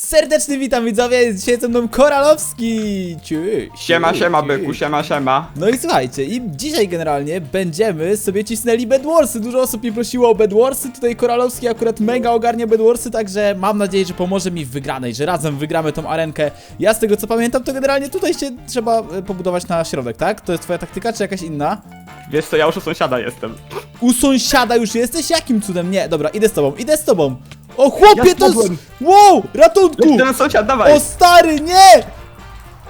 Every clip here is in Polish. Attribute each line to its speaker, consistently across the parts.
Speaker 1: Serdeczny witam widzowie, dzisiaj ze mną Koralowski! Cześć!
Speaker 2: Siema, siema, byku, siema, siema.
Speaker 1: No i słuchajcie, i dzisiaj generalnie będziemy sobie cisnęli Bedwarsy. Dużo osób mi prosiło o Bedwarsy, tutaj Koralowski akurat mega ogarnia Bedwarsy, także mam nadzieję, że pomoże mi w wygranej, że razem wygramy tą arenkę. Ja z tego co pamiętam, to generalnie tutaj się trzeba e, pobudować na środek, tak? To jest twoja taktyka, czy jakaś inna?
Speaker 2: Wiesz co, ja już u sąsiada jestem.
Speaker 1: U sąsiada już jesteś? Jakim cudem? Nie, dobra, idę z tobą, idę z tobą! O chłopie,
Speaker 2: Ja
Speaker 1: to jest...
Speaker 2: spadłem.
Speaker 1: Wow, ratunku!
Speaker 2: Leć ten sąsiad, dawaj!
Speaker 1: O stary, nie!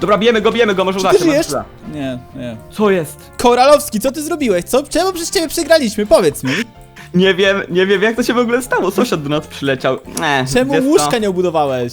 Speaker 2: Dobra, bijemy go, bijemy go, może uda
Speaker 1: ty
Speaker 2: się. może
Speaker 1: żyjesz?
Speaker 2: uda.
Speaker 1: Nie, nie.
Speaker 2: Co jest?
Speaker 1: Koralowski, co ty zrobiłeś? Co? Czemu przez ciebie przegraliśmy? Powiedz mi.
Speaker 2: Nie wiem, nie wiem jak to się w ogóle stało. Sąsiad do nas przyleciał. Nie,
Speaker 1: Czemu łóżka nie obudowałeś?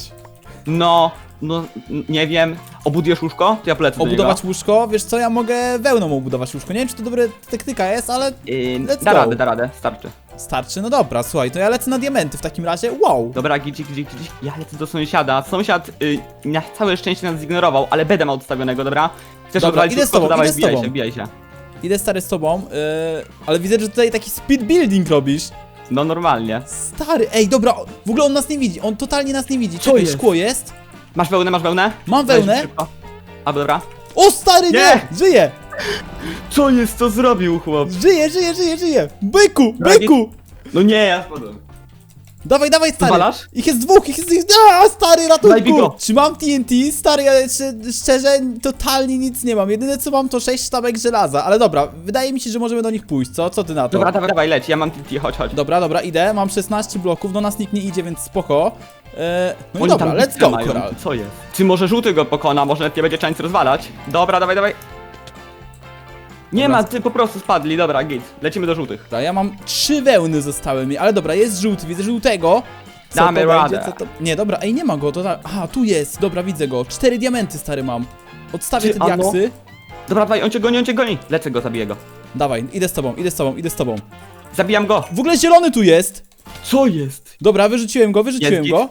Speaker 2: No, no, nie wiem. Obudujesz łóżko? To ja polecę do
Speaker 1: Obudować łóżko? Wiesz co, ja mogę wełną obudować łóżko. Nie wiem, czy to dobra taktyka jest, ale
Speaker 2: Yy,
Speaker 1: Let's
Speaker 2: da
Speaker 1: go.
Speaker 2: radę, da radę, starczy.
Speaker 1: starczy. No dobra, słuchaj, to ja lecę na diamenty w takim razie. Wow!
Speaker 2: Dobra, gidzik, gidzik, gidzik. Ja lecę do sąsiada. Sąsiad y, na całe szczęście nas zignorował, ale bedem ma odstawionego, dobra? Chcesz
Speaker 1: Dobra,
Speaker 2: odwalić
Speaker 1: idę z
Speaker 2: łóżko,
Speaker 1: tobą,
Speaker 2: to dawaj,
Speaker 1: idę z
Speaker 2: wbijaj
Speaker 1: tobą.
Speaker 2: się, wbijaj się.
Speaker 1: Idę stary z tobą, yy, ale widzę, że tutaj taki speed building robisz.
Speaker 2: No normalnie.
Speaker 1: Stary, ej, dobra, w ogóle on nas nie widzi, on totalnie nas nie widzi.
Speaker 2: Co
Speaker 1: Czekaj,
Speaker 2: jest?
Speaker 1: szkło jest?
Speaker 2: Masz wełnę, masz wełnę?
Speaker 1: Mam
Speaker 2: Weź
Speaker 1: wełnę.
Speaker 2: szybko. A, dobra.
Speaker 1: O stary, nie!
Speaker 2: Nie!
Speaker 1: Żyje!
Speaker 2: Co jest, co zrobił chłop?
Speaker 1: Żyje, żyje, żyje, żyje! Byku,
Speaker 2: Dragi-
Speaker 1: byku!
Speaker 2: No nie, ja spadłem.
Speaker 1: Dawaj, dawaj, stary!
Speaker 2: Walasz?
Speaker 1: Ich jest dwóch, ich jest... ich- A, stary,
Speaker 2: Daj
Speaker 1: ratunku! Czy mam TNT? Stary, jeszcze, szczerze, totalnie nic nie mam. Jedyne co mam to 6 sztabek żelaza, ale dobra, wydaje mi się, że możemy do nich pójść, co? Co ty na to?
Speaker 2: Dobra, dawaj, dawaj, leć, ja mam TT, chodź, chodź.
Speaker 1: Dobra, dobra, idę, mam 16 bloków, do nas nikt nie idzie, więc spoko. Eee, no i dobra, let's go,
Speaker 2: mają.
Speaker 1: Koral.
Speaker 2: Co jest? Czy może żółty go pokona, może lepiej będzie czańc rozwalać? Dobra, dawaj, dawaj. Nie ma, ty po prostu spadli, dobra, git. Lecimy do żółtych.
Speaker 1: Dobra, ja mam trzy wełny zostały mi, ale dobra, jest żółty, widzę żółtego. Co
Speaker 2: Damy
Speaker 1: to
Speaker 2: radę.
Speaker 1: będzie, co to... Nie, dobra, ej, nie ma go, to tak... Aha, tu jest, dobra, widzę go. Cztery diamenty, stary, mam. Odstawię
Speaker 2: Ty,
Speaker 1: te
Speaker 2: ano?
Speaker 1: diaksy.
Speaker 2: Dobra, dawaj, on cię goni, on cię goni. Lecę go, zabiję go.
Speaker 1: Dawaj, idę z tobą, idę z tobą, idę z tobą.
Speaker 2: Zabijam go.
Speaker 1: W ogóle zielony tu jest!
Speaker 2: Co jest?
Speaker 1: Dobra, wyrzuciłem go, wyrzuciłem
Speaker 2: Jest
Speaker 1: go.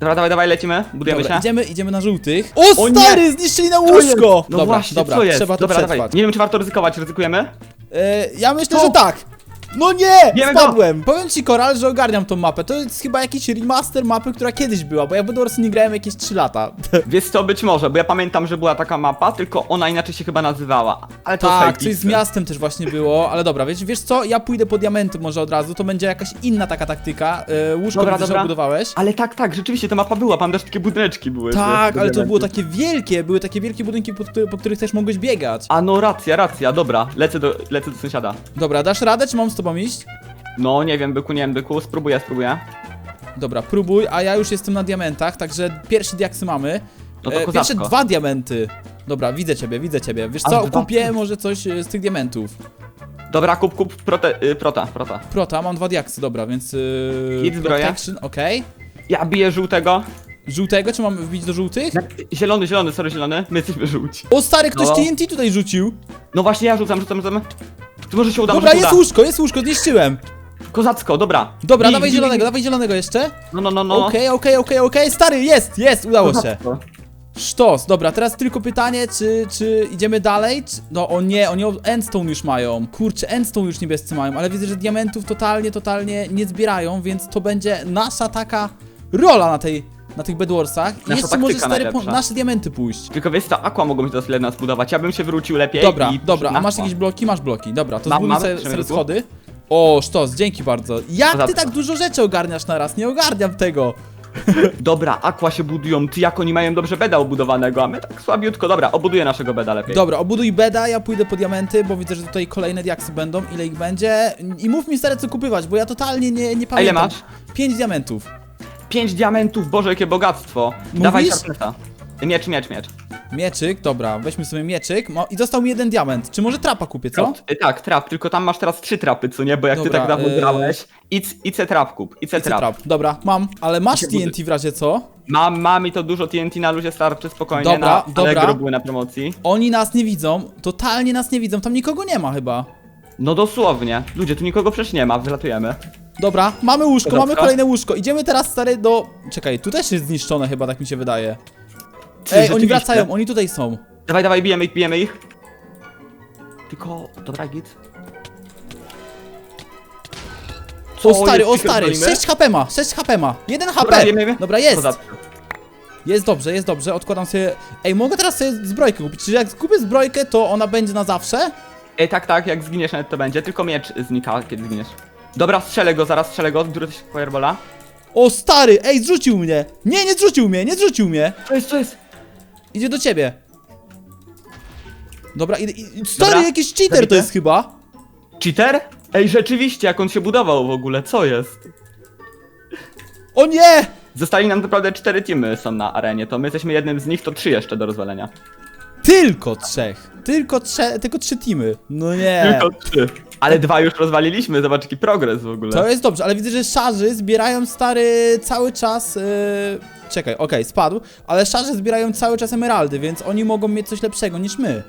Speaker 2: Dobra, dawaj, dawaj, lecimy, budujemy
Speaker 1: Dobra,
Speaker 2: się.
Speaker 1: idziemy, idziemy na żółtych. O,
Speaker 2: O nie!
Speaker 1: stary, zniszczyli na łóżko!
Speaker 2: No
Speaker 1: dobra,
Speaker 2: właśnie,
Speaker 1: dobra,
Speaker 2: co jest?
Speaker 1: trzeba to
Speaker 2: dobra,
Speaker 1: przetrwać.
Speaker 2: dawaj. Nie wiem, czy warto ryzykować, ryzykujemy?
Speaker 1: E, ja myślę, że tak. No nie!
Speaker 2: Wiemy go!
Speaker 1: Spadłem! Powiem ci, Koral, że ogarniam tą mapę. To jest chyba jakiś remaster mapy, która kiedyś była, bo ja w Bedwars nie grałem jakieś 3 lata.
Speaker 2: Wiesz co, być może, bo ja pamiętam, że była taka mapa, tylko ona inaczej się chyba nazywała. Ale to
Speaker 1: tak, coś z miastem też właśnie było, ale dobra, wiesz, wiesz co? Ja pójdę po diamenty może od razu, to będzie jakaś inna taka taktyka. E, łóżko
Speaker 2: Dobra,
Speaker 1: widzę, że
Speaker 2: dobra.
Speaker 1: obudowałeś.
Speaker 2: Ale tak, tak, rzeczywiście ta mapa była, tam też takie budyneczki były.
Speaker 1: Tak, ale to było takie wielkie, były takie wielkie budynki, po, po których też mogłeś biegać.
Speaker 2: A no racja, racja, dobra, lecę do, lecę do sąsiada.
Speaker 1: Dobra, dasz radę, czy mam z tobą iść?
Speaker 2: No nie wiem, byku, nie wiem, byku, spróbuję, spróbuję.
Speaker 1: Dobra, próbuj, a ja już jestem na diamentach, także pierwsze diaksy mamy.
Speaker 2: No to
Speaker 1: E,
Speaker 2: kozacko.
Speaker 1: pierwsze dwa diamenty. Dobra, widzę ciebie, widzę ciebie. Wiesz
Speaker 2: A
Speaker 1: co,
Speaker 2: dwa
Speaker 1: kupię może coś e, z tych diamentów.
Speaker 2: Dobra, kup, kup, prote, y, prota, prota.
Speaker 1: Prota, mam dwa diaksy, dobra, więc... Yy,
Speaker 2: Hit zbroja.
Speaker 1: protection, okej.
Speaker 2: Ja biję żółtego.
Speaker 1: Żółtego, czy mam wbić do żółtych?
Speaker 2: Zielony, zielony, sorry, zielony, my jesteśmy żółci.
Speaker 1: O stary, ktoś
Speaker 2: No.
Speaker 1: TNT tutaj rzucił.
Speaker 2: No właśnie, ja rzucam, rzucam, rzucam. Ty może się uda,
Speaker 1: Dobra,
Speaker 2: może się
Speaker 1: jest
Speaker 2: uda.
Speaker 1: łóżko, jest łóżko, zniszczyłem.
Speaker 2: Kozacko, dobra.
Speaker 1: Dobra,
Speaker 2: Bij,
Speaker 1: dawaj
Speaker 2: bij,
Speaker 1: zielonego,
Speaker 2: bij.
Speaker 1: dawaj zielonego jeszcze.
Speaker 2: No, no, no, no.
Speaker 1: Okej, okej, okej, okej, stary, jest, jest, udało się.
Speaker 2: Kozacko.
Speaker 1: Sztos, dobra, teraz tylko pytanie, czy, czy idziemy dalej? Czy... No o nie, oni endstone już mają. Kurczę, endstone już niebiescy mają, ale widzę, że diamentów totalnie, totalnie nie zbierają, więc to będzie nasza taka rola na tej, na tych bedwarsach. I
Speaker 2: Nasza
Speaker 1: jeszcze może
Speaker 2: taktyka
Speaker 1: stary po
Speaker 2: najlepsza.
Speaker 1: nasze diamenty pójść.
Speaker 2: Tylko wiesz co, Aqua mogą mi teraz ile nas budować, ja bym się wrócił lepiej
Speaker 1: Dobra,
Speaker 2: i...
Speaker 1: dobra, a masz
Speaker 2: Aqua.
Speaker 1: jakieś bloki? Masz bloki, dobra, to
Speaker 2: Mam,
Speaker 1: zbuduj
Speaker 2: mam,
Speaker 1: sobie,
Speaker 2: trzymaj
Speaker 1: sobie
Speaker 2: tu.
Speaker 1: schody. O, sztos, dzięki bardzo. Jak ty tak dużo rzeczy ogarniasz na raz? Nie ogarniam tego.
Speaker 2: Dobra, Aqua się budują, ty jak oni mają dobrze beda obudowanego, a my tak słabiutko, dobra, obuduję naszego beda lepiej.
Speaker 1: Dobra, obuduj beda, ja pójdę po diamenty, bo widzę, że tutaj kolejne diaksy będą, ile ich będzie. I mów mi stary co kupywać, bo ja totalnie nie, nie pamiętam.
Speaker 2: masz?
Speaker 1: 5 diamentów.
Speaker 2: Pięć diamentów, boże jakie bogactwo.
Speaker 1: Mówisz?
Speaker 2: Dawaj szarpneta. Miecz, miecz, miecz.
Speaker 1: Mieczyk, dobra, weźmy sobie mieczyk. Mo- I został mi jeden diament. Czy może trapa kupię, co?
Speaker 2: Trap, y, tak, trap, tylko tam masz teraz trzy trapy, co nie? Bo jak
Speaker 1: Dobra,
Speaker 2: ty tak dawno
Speaker 1: y-
Speaker 2: grałeś, idź se trap kup, Idź trap.
Speaker 1: trap. Dobra, mam, ale masz
Speaker 2: się
Speaker 1: TNT w razie co?
Speaker 2: Mam, mam i to dużo TNT na luzie starczy, spokojnie,
Speaker 1: Dobra,
Speaker 2: na
Speaker 1: dobra.
Speaker 2: Allegro były na promocji.
Speaker 1: Oni nas nie widzą, totalnie nas nie widzą, tam nikogo nie ma chyba.
Speaker 2: No dosłownie. Ludzie, tu nikogo przecież nie ma, wylatujemy.
Speaker 1: Dobra, mamy łóżko,
Speaker 2: Dobra,
Speaker 1: mamy
Speaker 2: co?
Speaker 1: kolejne łóżko. Idziemy teraz stary do... Czekaj, tu też jest zniszczone chyba, tak mi się wydaje.
Speaker 2: Ty,
Speaker 1: Ej, oni
Speaker 2: rzeczywiście.
Speaker 1: wracają, oni tutaj są.
Speaker 2: Dawaj, dawaj, bijemy ich, bijemy ich. Tylko, dobra, git.
Speaker 1: O stary,
Speaker 2: jest,
Speaker 1: o stary,
Speaker 2: walimy?
Speaker 1: 6 HP ma, 6 HP ma. 1 HP.
Speaker 2: Dobra, wiemy, wiemy.
Speaker 1: Dobra, jest. Jest dobrze, jest dobrze, odkładam sobie... Ej, mogę teraz sobie zbrojkę kupić, czyli jak kupię zbrojkę, to ona będzie na zawsze?
Speaker 2: Ej, tak, tak, jak zginiesz nawet to będzie, tylko miecz znika, kiedy zginiesz. Dobra, strzelę go, zaraz strzelę go, który coś firebola.
Speaker 1: O, stary, ej, zrzucił mnie! Nie, nie zrzucił mnie, nie zrzucił mnie!
Speaker 2: Co jest, co jest?
Speaker 1: Idzie do ciebie. Dobra, idę, i- stary,
Speaker 2: Dobra,
Speaker 1: jakiś cheater to jest chyba.
Speaker 2: Cheater? Ej, rzeczywiście, jak on się budował w ogóle, co jest?
Speaker 1: O nie!
Speaker 2: Zostali nam naprawdę cztery teamy są na arenie, to my jesteśmy jednym z nich, to trzy jeszcze do rozwalenia.
Speaker 1: Tylko trzech. Tylko, trze tylko trzy teamy. No nie.
Speaker 2: Tylko trzy. Ale dwa już rozwaliliśmy, zobacz jaki progres w ogóle.
Speaker 1: To jest dobrze, ale widzę, że szarzy zbierają stary cały czas. Yy... Czekaj, okej, spadł, ale szarze zbierają cały czas emeraldy, więc oni mogą mieć coś lepszego niż my.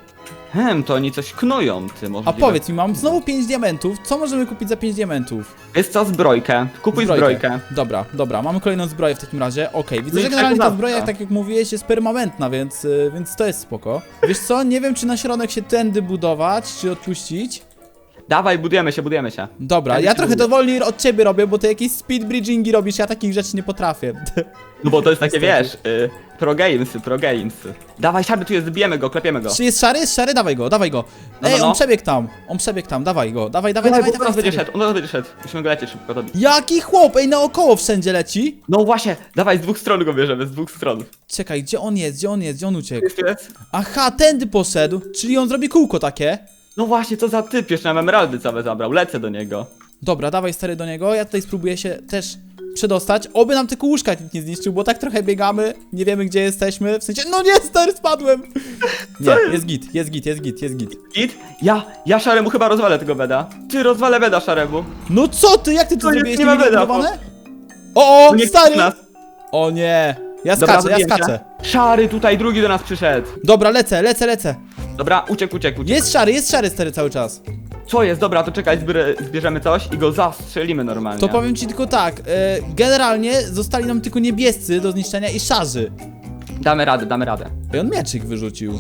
Speaker 2: Hem, to oni coś knują, ty może.
Speaker 1: A powiedz mi, mam znowu 5 diamentów. Co możemy kupić za 5 diamentów?
Speaker 2: Jest co, zbrojkę. Kupuj zbrojkę.
Speaker 1: Dobra, dobra, mamy kolejną zbroję w takim razie. Okej, widzę,
Speaker 2: No i
Speaker 1: że generalnie ta zbroja, tak jak mówiłeś, jest permanentna, więc, yy, więc to jest spoko. Wiesz co, nie wiem, czy na środek się tędy budować, czy odpuścić.
Speaker 2: Dawaj, budujemy się, budujemy się.
Speaker 1: Dobra,
Speaker 2: Tędy
Speaker 1: ja
Speaker 2: się
Speaker 1: trochę
Speaker 2: buduje.
Speaker 1: to wolniej od ciebie robię, bo ty jakieś speed bridgingi robisz, ja takich rzeczy nie potrafię.
Speaker 2: No bo to jest takie, wiesz, y, pro gamesy, pro gamesy. Dawaj, siady tu jest, bijemy go, klepiemy go.
Speaker 1: Czy jest szary? Jest szary? Dawaj go, dawaj go.
Speaker 2: No,
Speaker 1: Ej,
Speaker 2: no,
Speaker 1: on
Speaker 2: no.
Speaker 1: przebiegł tam, on przebiegł tam, dawaj go, dawaj, dawaj,
Speaker 2: Dawaj, bo
Speaker 1: dawaj.
Speaker 2: on będzie szedł, on będzie szedł. Musimy go lecieć szybko. To...
Speaker 1: Jaki chłop, ej, naokoło wszędzie leci.
Speaker 2: No właśnie, dawaj, z dwóch stron go bierzemy, z dwóch stron.
Speaker 1: Czekaj, gdzie on jest, gdzie on jest, gdzie on uciekł?
Speaker 2: Jest, jest.
Speaker 1: Aha, tędy poszedł, czyli on zrobi kółko takie.
Speaker 2: No właśnie, co za typ, jeszcze nam emeraldy całe zabrał, lecę do niego.
Speaker 1: Dobra, dawaj stary do niego, ja tutaj spróbuję się też przedostać. Oby nam tylko łóżka nikt nie zniszczył, bo tak trochę biegamy, nie wiemy gdzie jesteśmy, w sensie, no nie, stary, spadłem. Nie,
Speaker 2: jest?
Speaker 1: git, jest git, jest git, jest git.
Speaker 2: Git? Ja, ja szaremu chyba rozwalę tego beda. Ty, rozwalę beda szaremu.
Speaker 1: No co ty, jak ty to
Speaker 2: nie-
Speaker 1: zrobiłeś?
Speaker 2: nie ma
Speaker 1: niewybudowane? O, o,
Speaker 2: nie
Speaker 1: stary!
Speaker 2: nas.
Speaker 1: O nie, ja
Speaker 2: Dobra,
Speaker 1: skaczę, ja
Speaker 2: zabiję cię.
Speaker 1: skaczę.
Speaker 2: Szary tutaj, drugi do nas przyszedł.
Speaker 1: Dobra, lecę, lecę, lecę.
Speaker 2: Dobra, uciekł, uciekł, uciekł.
Speaker 1: Jest szary, jest szary stary cały czas.
Speaker 2: Co jest? Dobra, to czekaj, zbierę, zbierzemy coś i go zastrzelimy normalnie.
Speaker 1: To powiem ci tylko tak, e, generalnie zostali nam tylko niebiescy do zniszczenia i szarzy.
Speaker 2: Damy radę, damy radę.
Speaker 1: I on mieczyk wyrzucił.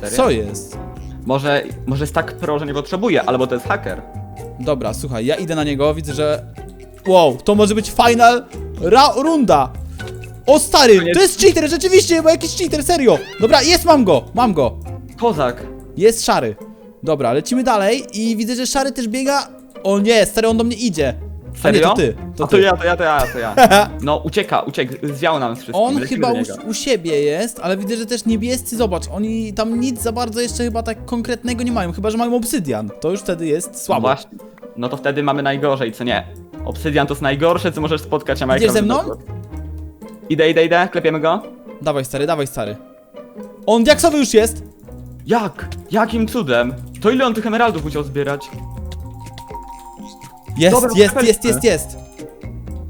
Speaker 2: Serio?
Speaker 1: Co jest?
Speaker 2: Może, może jest tak pro, że nie potrzebuje, albo to jest haker.
Speaker 1: Dobra, słuchaj, ja idę na niego, widzę, że... Wow, to może być final ra runda. O stary, to jest cheater, rzeczywiście, bo jakiś cheater, serio. Dobra, jest, mam go, mam go.
Speaker 2: Kozak.
Speaker 1: Jest szary. Dobra, lecimy dalej i widzę, że szary też biega. O nie, stary, on do mnie idzie. A nie,
Speaker 2: Serio?
Speaker 1: to ty, to
Speaker 2: A to
Speaker 1: ty.
Speaker 2: ja, to ja, to ja, to ja. No, ucieka, uciekł, zwiał nam z wszystkim.
Speaker 1: On
Speaker 2: lecimy
Speaker 1: chyba
Speaker 2: do
Speaker 1: u,
Speaker 2: niego.
Speaker 1: u siebie jest, ale widzę, że też niebiescy, zobacz, oni tam nic za bardzo jeszcze chyba tak konkretnego nie mają, chyba, że mają obsydian. To już wtedy jest
Speaker 2: No
Speaker 1: słabo.
Speaker 2: właśnie. No to wtedy mamy najgorzej, co nie? Obsydian to jest najgorsze, co możesz spotkać na
Speaker 1: Idziesz ze mną?
Speaker 2: Idę, idę, idę, klepiemy go.
Speaker 1: Dawaj stary, dawaj stary. On diaksowy już jest.
Speaker 2: Jak? Jakim cudem? To ile on tych emeraldów musiał zbierać?
Speaker 1: Jest,
Speaker 2: Dobra,
Speaker 1: jest,
Speaker 2: perfekte.
Speaker 1: jest, jest, jest.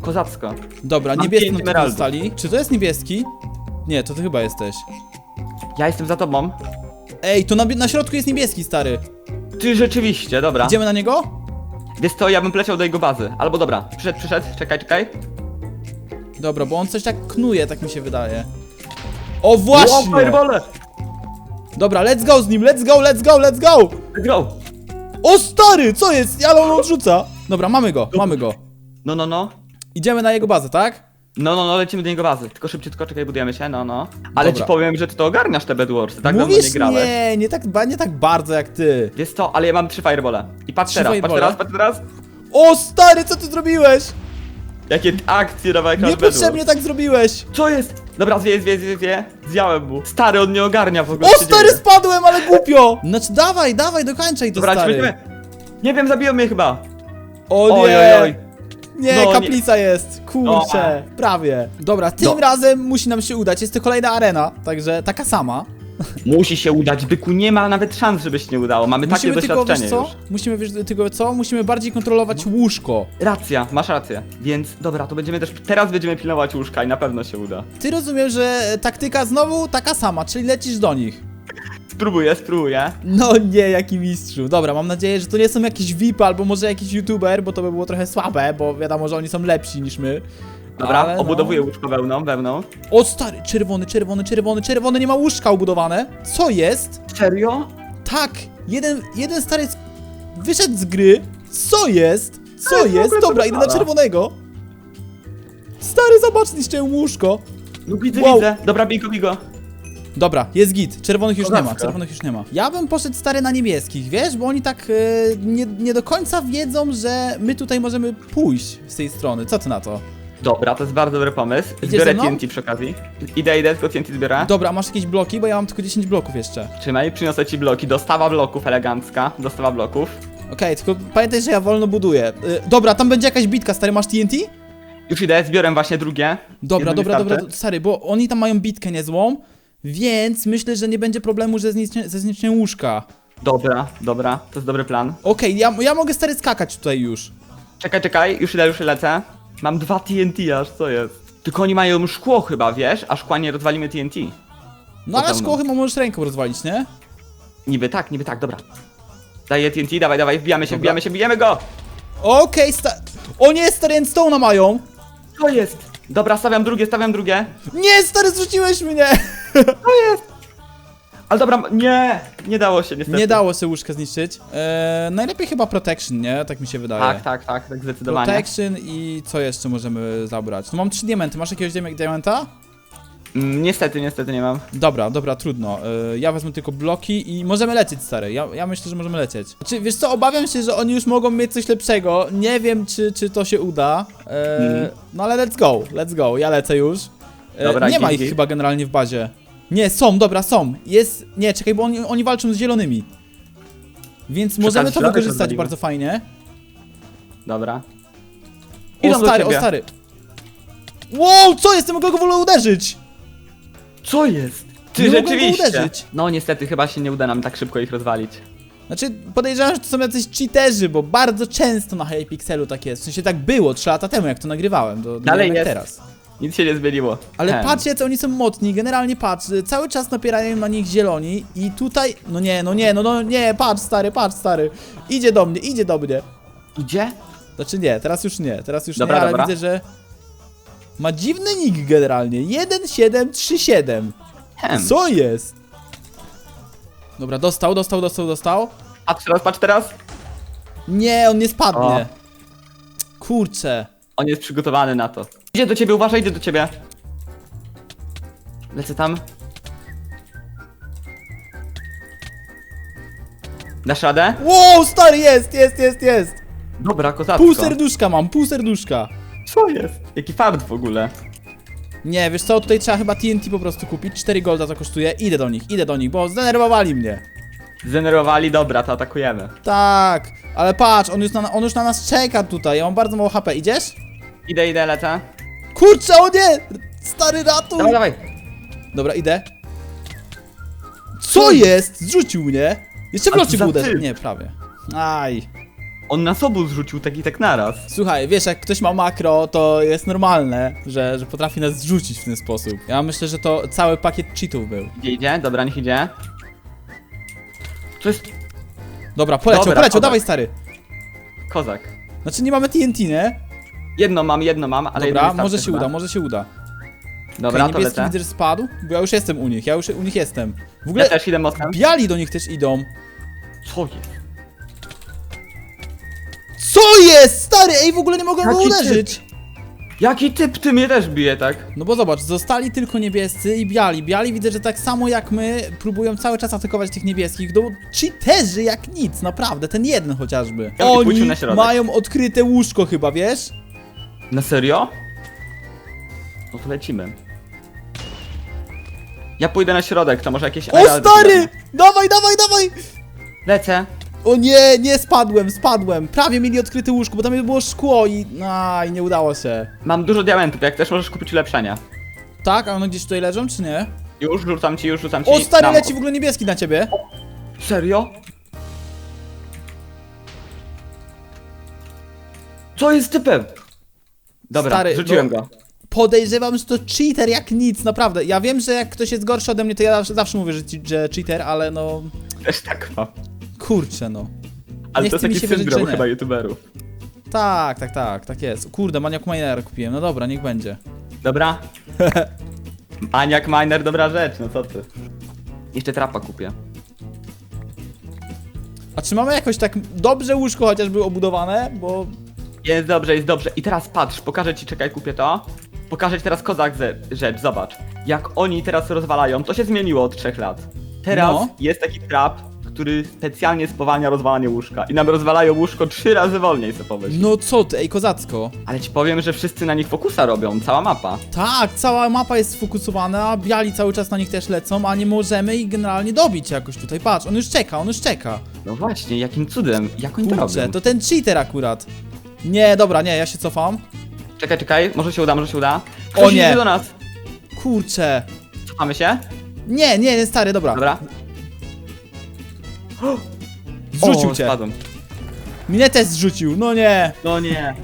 Speaker 2: Kozacko.
Speaker 1: Dobra,
Speaker 2: Mam
Speaker 1: niebieski
Speaker 2: pięć emeraldów.
Speaker 1: zostali. Czy to jest niebieski? Nie, to ty chyba jesteś.
Speaker 2: Ja jestem za tobą.
Speaker 1: Ej, to na, na środku jest niebieski, stary.
Speaker 2: Ty rzeczywiście, dobra.
Speaker 1: Idziemy na niego?
Speaker 2: Wiesz co, ja bym pleciał do jego bazy. Albo dobra, przyszedł, przyszedł, czekaj, czekaj.
Speaker 1: Dobra, bo on coś tak knuje, tak mi się wydaje. O właśnie!
Speaker 2: firebole!
Speaker 1: Dobra, let's go z nim, let's go, let's go, let's go!
Speaker 2: Go!
Speaker 1: O stary, co jest? Ale on odrzuca. Dobra, mamy go, mamy go.
Speaker 2: No, no, no.
Speaker 1: Idziemy na jego bazę, tak?
Speaker 2: No, no, no, lecimy do jego bazy. Tylko szybciutko, czekaj, budujemy się, no, no. Ale
Speaker 1: Dobra.
Speaker 2: ci powiem, że ty to ogarniasz te Bedwarsy, tak dawno
Speaker 1: Mówisz
Speaker 2: nie grałeś.
Speaker 1: nie, nie tak, ba- nie tak bardzo jak ty.
Speaker 2: Wiesz co, ale ja mam trzy firebole. I patrz
Speaker 1: Trzy
Speaker 2: teraz, patrz teraz, patrz teraz.
Speaker 1: O stary, co ty zrobiłeś?
Speaker 2: Jakie akcje na Minecraft
Speaker 1: Niepotrzebnie tak zrobiłeś.
Speaker 2: Co jest? Dobra, zwie, zwie, zwie, zwie. Zjałem mu. Stary, on nie ogarnia w ogóle.
Speaker 1: O
Speaker 2: co się
Speaker 1: stary,
Speaker 2: dzieje.
Speaker 1: spadłem, ale głupio. Znaczy dawaj, dawaj, dokończaj to
Speaker 2: Dobra,
Speaker 1: stary.
Speaker 2: Nie wiem, zabiją mnie chyba.
Speaker 1: O nie.
Speaker 2: Oj, oj, oj.
Speaker 1: Nie,
Speaker 2: No, nie.
Speaker 1: kaplica jest. Kurczę, prawie. Dobra, tym
Speaker 2: No.
Speaker 1: razem musi nam się udać. Jest to kolejna arena, także taka sama.
Speaker 2: Musi się udać, byku nie ma nawet szans, żeby się nie udało. Mamy
Speaker 1: Musimy
Speaker 2: takie
Speaker 1: tylko, wiesz
Speaker 2: doświadczenie
Speaker 1: co?
Speaker 2: już.
Speaker 1: Musimy, wiesz, tylko co? Musimy bardziej kontrolować łóżko.
Speaker 2: Racja, masz rację. Więc dobra, to będziemy też. Teraz będziemy pilnować łóżka i na pewno się uda.
Speaker 1: Ty rozumiem, że taktyka znowu taka sama, czyli lecisz do nich.
Speaker 2: Spróbuję, spróbuję.
Speaker 1: No nie, jaki mistrzu. Dobra, mam nadzieję, że to nie są jakieś VIPy albo może jakiś YouTuber, bo to by było trochę słabe, bo wiadomo, że oni są lepsi niż my.
Speaker 2: Dobra,
Speaker 1: Ale no.
Speaker 2: obudowuję łóżko wełną, wełną.
Speaker 1: O stary, czerwony, czerwony, czerwony, czerwony, nie ma łóżka ubudowane. Co jest?
Speaker 2: Serio?
Speaker 1: Tak, jeden, jeden stary wyszedł z gry. Co jest? Co
Speaker 2: Ale w
Speaker 1: jest?
Speaker 2: ogóle to
Speaker 1: Dobra, idę na
Speaker 2: wypada.
Speaker 1: czerwonego. Stary, zobacz, zniszczyłem łóżko.
Speaker 2: No widzę,
Speaker 1: Wow.
Speaker 2: widzę. Dobra, bigo, bigo.
Speaker 1: Dobra, jest git. Czerwonych już nie ma,
Speaker 2: Kozacko.
Speaker 1: czerwonych już nie ma. Ja bym poszedł stary na niebieskich, wiesz? Bo oni tak e, nie, nie do końca wiedzą, że my tutaj możemy pójść z tej strony. Co ty na to?
Speaker 2: Dobra, to jest bardzo dobry pomysł.
Speaker 1: Idziesz
Speaker 2: Zbiorę
Speaker 1: ze mną?
Speaker 2: TNT przy okazji. Idę, idę, tylko TNT zbiorę.
Speaker 1: Dobra, masz jakieś bloki? Bo ja mam tylko 10 bloków jeszcze.
Speaker 2: Trzymaj, przyniosę ci bloki. Dostawa bloków elegancka. Dostawa bloków.
Speaker 1: Okej, tylko pamiętaj, że ja wolno buduję. Y, dobra, tam będzie jakaś bitka, stary, masz TNT?
Speaker 2: Już idę, zbiorę właśnie drugie.
Speaker 1: Dobra,
Speaker 2: Jedno mi
Speaker 1: dobra, dobra,
Speaker 2: starczy.
Speaker 1: stary, bo oni tam mają bitkę niezłą, więc myślę, że nie będzie problemu że zniszczy- ze zniszczeniem łóżka.
Speaker 2: Dobra, dobra, to jest dobry plan.
Speaker 1: Okej, ja, ja mogę stary skakać tutaj już.
Speaker 2: Czekaj, czekaj, już idę, już lecę. Mam dwa TNT aż, co jest? Tylko oni mają szkło chyba, wiesz? A szkła nie rozwalimy TNT.
Speaker 1: No ale
Speaker 2: Potem no.
Speaker 1: chyba możesz ręką rozwalić, nie?
Speaker 2: Niby tak, niby tak, dobra. Daję TNT, dawaj, dawaj, wbijamy się,
Speaker 1: Dobra.
Speaker 2: wbijamy się, bijemy go!
Speaker 1: Okej, sta... O nie, stary, Endstone'a mają!
Speaker 2: Co jest? Dobra, stawiam drugie, stawiam drugie.
Speaker 1: Nie, stary, zrzuciłeś mnie!
Speaker 2: Ale dobra, nie! Nie dało się niestety.
Speaker 1: Nie dało się łóżka zniszczyć. Eee, najlepiej chyba Protection, nie? Tak mi się wydaje.
Speaker 2: Tak, tak, tak, tak zdecydowanie.
Speaker 1: Protection i co jeszcze możemy zabrać? No mam trzy diamenty, masz jakiegoś diam- diamenta?
Speaker 2: Mm, niestety, niestety nie mam.
Speaker 1: Dobra, dobra, trudno. Eee, ja wezmę tylko bloki i możemy lecieć, stary. Ja, ja myślę, że możemy lecieć. Znaczy, wiesz co, obawiam się, że oni już mogą mieć coś lepszego. Nie wiem, czy, czy to się uda. Eee,
Speaker 2: Mhm.
Speaker 1: No ale let's go, let's go. Ja lecę już. Eee,
Speaker 2: Dobra,
Speaker 1: nie ma ich
Speaker 2: dzięki.
Speaker 1: chyba generalnie w bazie. Nie, są, dobra, są. Jest. Nie, czekaj, bo oni, oni walczą z zielonymi. Więc możemy to wykorzystać bardzo fajnie.
Speaker 2: Dobra.
Speaker 1: O
Speaker 2: Idą do
Speaker 1: stary, o
Speaker 2: ciebie.
Speaker 1: stary. Wow, co jest? Nie mogę go w ogóle uderzyć!
Speaker 2: Co jest? Ty
Speaker 1: Nie go
Speaker 2: rzeczywiście.
Speaker 1: uderzyć.
Speaker 2: No niestety, chyba się nie uda nam tak szybko ich rozwalić.
Speaker 1: Znaczy, podejrzewam, że to są jacyś cheaterzy, bo bardzo często na Hypixelu tak jest. W sensie tak było 3 lata temu, jak to nagrywałem. To
Speaker 2: Dalej
Speaker 1: jak
Speaker 2: jest.
Speaker 1: teraz.
Speaker 2: Nic się nie zmieniło.
Speaker 1: Ale
Speaker 2: Hem.
Speaker 1: patrz, jacy oni są mocni, generalnie patrz, cały czas napierają na nich zieloni i tutaj, no nie, no nie, no, no nie, patrz stary, patrz stary, idzie do mnie, idzie do mnie.
Speaker 2: Idzie?
Speaker 1: Znaczy nie, teraz już nie, teraz już
Speaker 2: Dobra,
Speaker 1: nie, ale
Speaker 2: dobra.
Speaker 1: widzę, że ma dziwny nick generalnie, 1737.
Speaker 2: Hem.
Speaker 1: Co jest? Dobra, dostał, dostał, dostał, dostał.
Speaker 2: Patrz teraz, patrz teraz.
Speaker 1: Nie, on nie spadnie. Kurczę.
Speaker 2: On jest przygotowany na to. Idzie do ciebie, uważaj, idzie do ciebie. Lecę tam. Dasz radę?
Speaker 1: Wow, stary, jest, jest, jest, jest.
Speaker 2: Dobra, kozacko.
Speaker 1: Pół serduszka mam, pół serduszka.
Speaker 2: Co jest? Jaki fart w ogóle.
Speaker 1: Nie, wiesz co, tutaj trzeba chyba TNT po prostu kupić, 4 golda to kosztuje, idę do nich, idę do nich, bo zdenerwowali mnie.
Speaker 2: Zgenerowali, dobra, to atakujemy.
Speaker 1: Tak, ale patrz, on już na, on już na nas czeka tutaj, ja mam bardzo mało HP, idziesz?
Speaker 2: Idę, idę, lecę.
Speaker 1: Kurczę, o nie! Stary ratuj!
Speaker 2: Dawaj, dawaj.
Speaker 1: Dobra, idę. Co jest? Zrzucił mnie. Jeszcze w
Speaker 2: A
Speaker 1: locie
Speaker 2: za typ?
Speaker 1: Nie, prawie. Aj.
Speaker 2: On nas obu zrzucił tak i tak naraz.
Speaker 1: Słuchaj, wiesz, jak ktoś ma makro, to jest normalne, że, że potrafi nas zrzucić w ten sposób. Ja myślę, że to cały pakiet cheatów był.
Speaker 2: Idzie, idzie, dobra, niech idzie. To jest
Speaker 1: Dobra, poleciał,
Speaker 2: Dobra,
Speaker 1: poleciał,
Speaker 2: dobra.
Speaker 1: dawaj stary.
Speaker 2: kozak.
Speaker 1: Znaczy nie mamy TNT, nie?
Speaker 2: Jedno mam, jedno mam, ale jedno
Speaker 1: Dobra,
Speaker 2: wystarczy
Speaker 1: może się
Speaker 2: chyba.
Speaker 1: uda, może się uda.
Speaker 2: Dobra,
Speaker 1: Okej,
Speaker 2: to
Speaker 1: niebieski
Speaker 2: lecę.
Speaker 1: widzę, że spadł, bo ja już jestem u nich, ja już u nich jestem. W
Speaker 2: Ja
Speaker 1: ogóle
Speaker 2: też idę mocno.
Speaker 1: biali do nich też idą.
Speaker 2: Co jest?
Speaker 1: Co jest? Stary, ej, w ogóle nie mogę go
Speaker 2: Jaki
Speaker 1: uderzyć.
Speaker 2: Jaki typ ty mnie też bije, tak?
Speaker 1: No bo zobacz, zostali tylko niebiescy i biali. Biali widzę, że tak samo jak my próbują cały czas atakować tych niebieskich. No cheaterzy jak nic, naprawdę, ten jeden chociażby.
Speaker 2: Ja
Speaker 1: Oni
Speaker 2: na środek.
Speaker 1: mają odkryte łóżko chyba, wiesz?
Speaker 2: Na serio? No to lecimy. Ja pójdę na środek, to może jakieś...
Speaker 1: O stary! Dawaj, dawaj, dawaj!
Speaker 2: Lecę.
Speaker 1: O nie, nie spadłem, spadłem. Prawie mieli odkryte łóżko, bo tam było szkło i... Aj, nie udało się.
Speaker 2: Mam dużo diamentów, jak też możesz kupić ulepszenia.
Speaker 1: Tak, a one gdzieś tutaj leżą, czy nie?
Speaker 2: Już rzucam ci, już rzucam ci.
Speaker 1: O stary,
Speaker 2: Dam.
Speaker 1: leci w ogóle niebieski na ciebie.
Speaker 2: Serio? Co jest typem? Dobra,
Speaker 1: Stary,
Speaker 2: rzuciłem
Speaker 1: no-
Speaker 2: go.
Speaker 1: Podejrzewam, że to cheater jak nic, naprawdę. Ja wiem, że jak ktoś jest gorszy ode mnie, to ja zawsze, zawsze mówię, że, ci- że cheater, ale no...
Speaker 2: Też tak mam.
Speaker 1: Kurczę, no.
Speaker 2: Ale
Speaker 1: Nie
Speaker 2: to
Speaker 1: mi
Speaker 2: taki
Speaker 1: wierzyć,
Speaker 2: syndrom chyba youtuberów.
Speaker 1: Tak, tak, tak, tak jest. Kurde, maniak minera kupiłem, no dobra, niech będzie.
Speaker 2: Dobra. Maniak miner, dobra rzecz, no co ty. Jeszcze trapa kupię.
Speaker 1: A czy mamy jakoś tak dobrze łóżko chociażby obudowane? Bo...
Speaker 2: Jest dobrze, jest dobrze. I teraz patrz, pokażę ci, czekaj, kupię to. Pokażę ci teraz kozak ze- rzecz, zobacz. Jak oni teraz rozwalają, to się zmieniło od trzech lat. Teraz
Speaker 1: No.
Speaker 2: jest taki trap, który specjalnie spowalnia rozwalanie łóżka. I nam rozwalają łóżko trzy razy wolniej, co pomyśl.
Speaker 1: No co ty, ej kozacko.
Speaker 2: Ale ci powiem, że wszyscy na nich fokusa robią, cała mapa.
Speaker 1: Tak, cała mapa jest sfokusowana, biali cały czas na nich też lecą, a nie możemy ich generalnie dobić jakoś tutaj. Patrz, on już czeka, on już czeka.
Speaker 2: No właśnie, jakim cudem, jak oni to
Speaker 1: Kurczę,
Speaker 2: robią?
Speaker 1: to ten cheater akurat. Nie, dobra, nie, ja się cofam.
Speaker 2: Czekaj, czekaj, może się uda, może się uda.
Speaker 1: O
Speaker 2: Ktoś
Speaker 1: nie.
Speaker 2: idzie do nas.
Speaker 1: Kurczę.
Speaker 2: Cofamy się?
Speaker 1: Nie, nie, nie, stary, dobra.
Speaker 2: Dobra.
Speaker 1: Zrzucił
Speaker 2: o,
Speaker 1: cię.
Speaker 2: Spadłem.
Speaker 1: Mnie też zrzucił, no nie.
Speaker 2: No nie.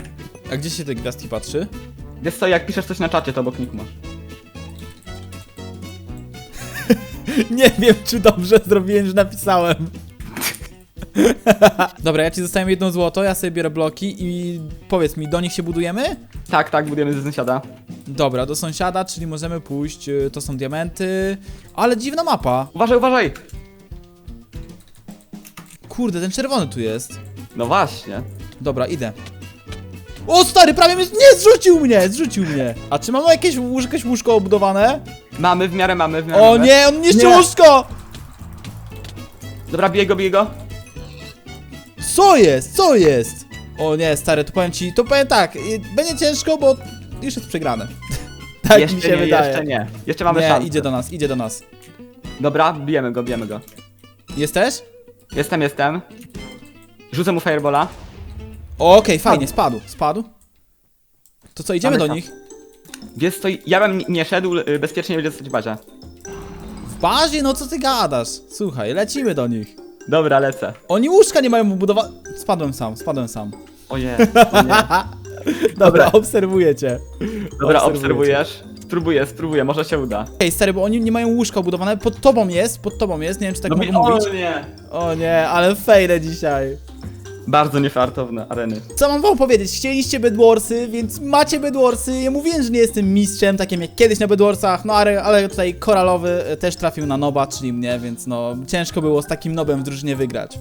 Speaker 1: A gdzie się te gwiazdki patrzy?
Speaker 2: Wiesz co, jak piszesz coś na czacie, to obok niku masz.
Speaker 1: Nie wiem, czy dobrze zrobiłem, że napisałem. Dobra, ja ci zostawiam jedno złoto, ja sobie biorę bloki i powiedz mi, do nich się budujemy?
Speaker 2: Tak, tak, budujemy ze sąsiada.
Speaker 1: Dobra, do sąsiada, czyli możemy pójść, y, to są diamenty, ale dziwna mapa.
Speaker 2: Uważaj, uważaj!
Speaker 1: Kurde, ten czerwony tu jest.
Speaker 2: No właśnie.
Speaker 1: Dobra, idę. O stary, prawie mnie, nie, zrzucił mnie, zrzucił mnie. A czy mamy jakieś, łóż- jakieś łóżko obudowane?
Speaker 2: Mamy, w miarę mamy, w miarę
Speaker 1: O
Speaker 2: mamy.
Speaker 1: nie, on niszczy
Speaker 2: Nie.
Speaker 1: łóżko!
Speaker 2: Dobra, bije go, bije go.
Speaker 1: Co jest, co jest? O nie, stary, to powiem ci, to powiem tak, y, będzie ciężko, bo już jest przegrane. tak
Speaker 2: jeszcze
Speaker 1: mi się
Speaker 2: nie,
Speaker 1: wydaje.
Speaker 2: jeszcze nie. Jeszcze mamy
Speaker 1: nie,
Speaker 2: szansę.
Speaker 1: idzie do nas, idzie do nas.
Speaker 2: Dobra, bijemy go, bijemy go.
Speaker 1: Jesteś?
Speaker 2: Jestem, jestem. Rzucę mu firebola.
Speaker 1: O, Okej, fajnie, spadł, spadł. To co, idziemy
Speaker 2: Mamy
Speaker 1: do nich?
Speaker 2: Wiesz co, ja bym nie szedł, y, bezpiecznie będzie zostać w bazie.
Speaker 1: W bazie? No co ty gadasz? Słuchaj, lecimy do nich.
Speaker 2: Dobra, lecę.
Speaker 1: Oni łóżka nie mają budowane. Spadłem sam, spadłem sam.
Speaker 2: O nie, o nie.
Speaker 1: Dobra, obserwuję cię.
Speaker 2: Dobra,
Speaker 1: Obserwuję
Speaker 2: obserwujesz? Spróbuję, spróbuję, może się uda.
Speaker 1: Ej, stary, bo oni nie mają łóżka budowane. Pod tobą jest, pod tobą jest, nie wiem czy tak
Speaker 2: No
Speaker 1: mogę
Speaker 2: mi-
Speaker 1: mówić.
Speaker 2: o nie.
Speaker 1: O nie, ale fejle dzisiaj.
Speaker 2: Bardzo niefartowne areny.
Speaker 1: Co mam wam powiedzieć? Chcieliście Bedwarsy, więc macie Bedwarsy. Ja mówiłem, że nie jestem mistrzem, takim jak kiedyś na Bedwarsach, no ale, ale tutaj koralowy e, też trafił na noba, czyli mnie, więc no ciężko było z takim nobem w drużynie wygrać.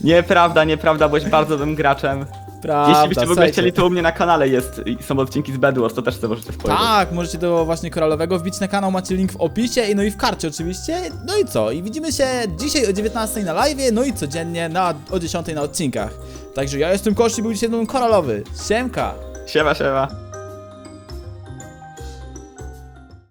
Speaker 2: Nieprawda, nieprawda, byłeś bardzo dobrym graczem.
Speaker 1: Prawda,
Speaker 2: Jeśli byście w ogóle
Speaker 1: słuchajcie.
Speaker 2: chcieli, to u mnie na kanale jest, są odcinki z Bedwars, to też sobie możecie spojrzeć.
Speaker 1: Tak, możecie do właśnie koralowego wbić na kanał, macie link w opisie i no i w karcie oczywiście. No i co? I widzimy się dzisiaj o 19 na live, no i codziennie na, o 10 na odcinkach. Także ja jestem Koszy, był dzisiaj mną koralowy. Siemka!
Speaker 2: Siema, siema.